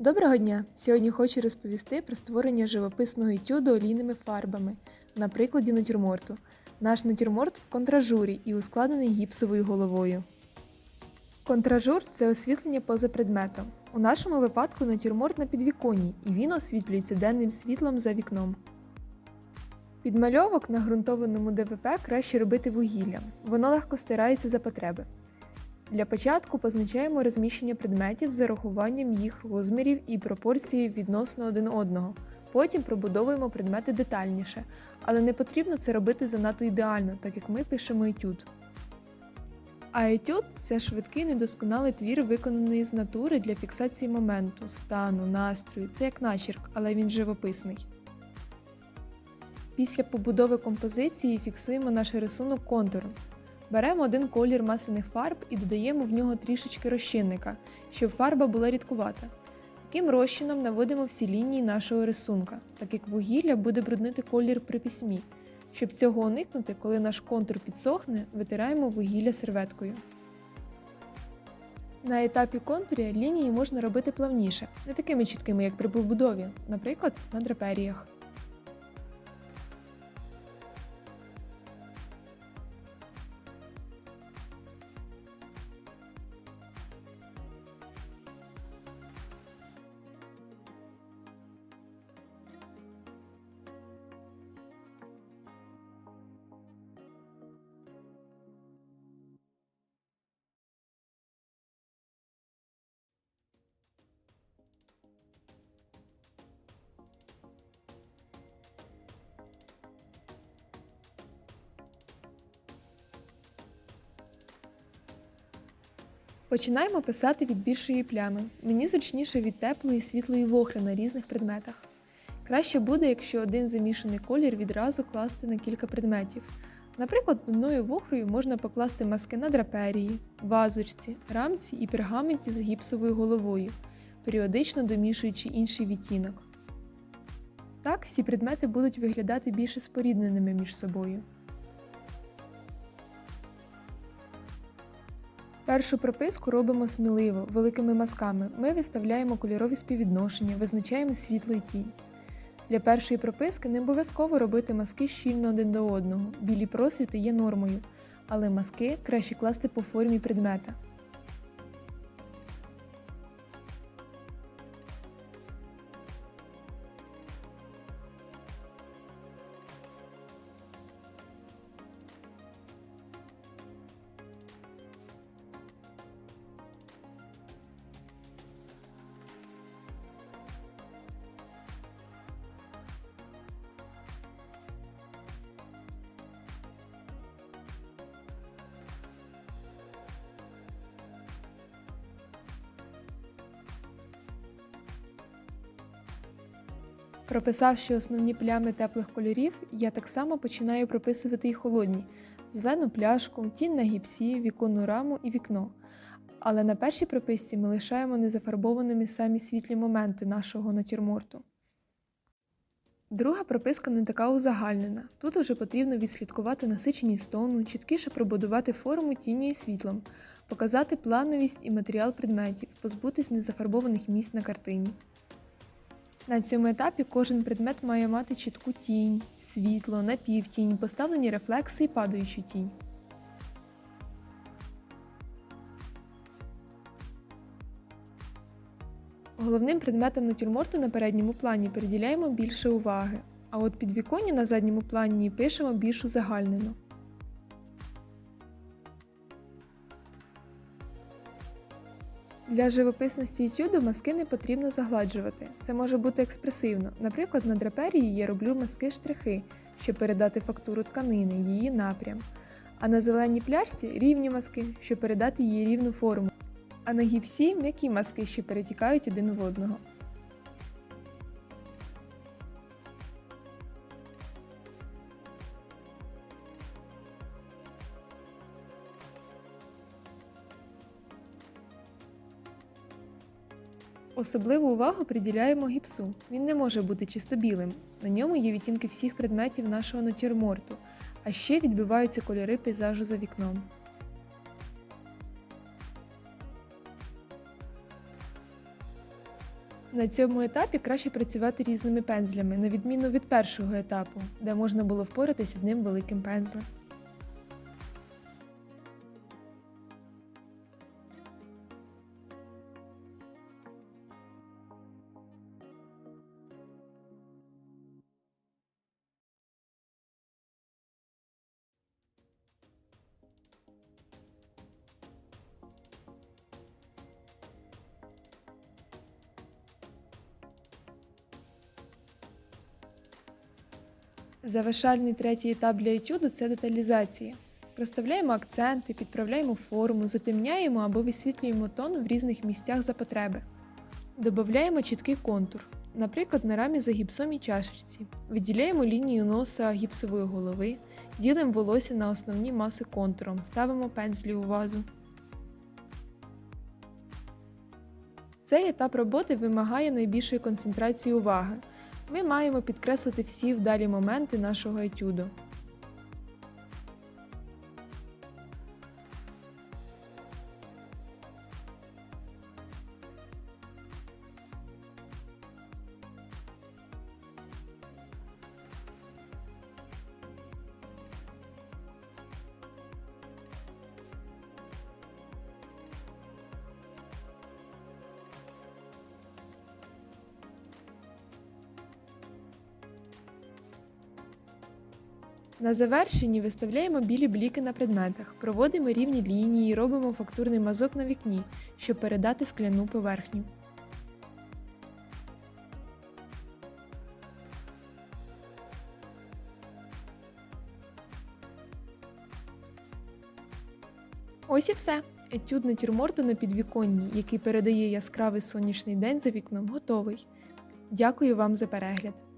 Доброго дня! Сьогодні хочу розповісти про створення живописного етюду олійними фарбами на прикладі натюрморту. Наш натюрморт в контражурі і ускладнений гіпсовою головою. Контражур це освітлення поза предметом. У нашому випадку натюрморт на підвіконні, і він освітлюється денним світлом за вікном. Підмальовок на ґрунтованому ДВП краще робити вугіллям. Воно легко стирається за потреби. Для початку позначаємо розміщення предметів з урахуванням їх розмірів і пропорції відносно один одного. Потім пробудовуємо предмети детальніше, але не потрібно це робити занадто ідеально, так як ми пишемо етюд. А етюд це швидкий недосконалий твір, виконаний з натури для фіксації моменту, стану, настрою. Це як начерк, але він живописний. Після побудови композиції фіксуємо наш рисунок контуром. Беремо один колір масляних фарб і додаємо в нього трішечки розчинника, щоб фарба була рідкувата. Таким розчином наводимо всі лінії нашого рисунка, так як вугілля буде бруднити колір при письмі. Щоб цього уникнути, коли наш контур підсохне, витираємо вугілля серветкою. На етапі контуря лінії можна робити плавніше, не такими чіткими, як при побудові, наприклад, на драперіях. Починаємо писати від більшої плями. Мені зручніше від теплої світлої вохри на різних предметах. Краще буде, якщо один замішаний колір відразу класти на кілька предметів. Наприклад, одною вохрою можна покласти маски на драперії, вазочці, рамці і пергаменті з гіпсовою головою, періодично домішуючи інший відтінок. Так всі предмети будуть виглядати більше спорідненими між собою. Першу прописку робимо сміливо, великими мазками. Ми виставляємо кольорові співвідношення, визначаємо світло і тінь. Для першої прописки не обов'язково робити мазки щільно один до одного. Білі просвіти є нормою, але мазки краще класти по формі предмета. Прописавши основні плями теплих кольорів, я так само починаю прописувати і холодні: зелену пляшку, тінь на гіпсі, віконну раму і вікно. Але на першій прописці ми лишаємо незафарбованими самі світлі моменти нашого натюрморту. Друга прописка не така узагальнена. Тут уже потрібно відслідкувати насиченість тону, чіткіше пробудувати форму тінню і світлом, показати плановість і матеріал предметів, позбутись незафарбованих місць на картині. На цьому етапі кожен предмет має мати чітку тінь, світло, напівтінь, поставлені рефлекси і падаючу тінь. Головним предметам натюрморту на передньому плані приділяємо більше уваги, а от підвіконня на задньому плані пишемо більш узагальнено. Для живописності етюду маски не потрібно загладжувати. Це може бути експресивно. Наприклад, на драперії я роблю маски-штрихи, щоб передати фактуру тканини, її напрям. А на зеленій пляшці рівні маски, щоб передати її рівну форму. А на гіпсі м'які маски, що перетікають один в одного. Особливу увагу приділяємо гіпсу. Він не може бути чисто білим. На ньому є відтінки всіх предметів нашого натюрморту, а ще відбиваються кольори пейзажу за вікном. На цьому етапі краще працювати різними пензлями, на відміну від першого етапу, де можна було впоратись одним великим пензлем. Завершальний третій етап для етюду це деталізація. Проставляємо акценти, підправляємо форму, затемняємо або висвітлюємо тон в різних місцях за потреби. Додаємо чіткий контур, наприклад, на рамі за гіпсом і чашечці. Виділяємо лінію носа гіпсової голови, ділимо волосся на основні маси контуром, ставимо пензлі у вазу. Цей етап роботи вимагає найбільшої концентрації уваги. Ми маємо підкреслити всі вдалі моменти нашого етюду. На завершенні виставляємо білі бліки на предметах, проводимо рівні лінії, робимо фактурний мазок на вікні, щоб передати скляну поверхню. Ось і все. Етюд натюрморту на підвіконні, який передає яскравий сонячний день за вікном, готовий. Дякую вам за перегляд!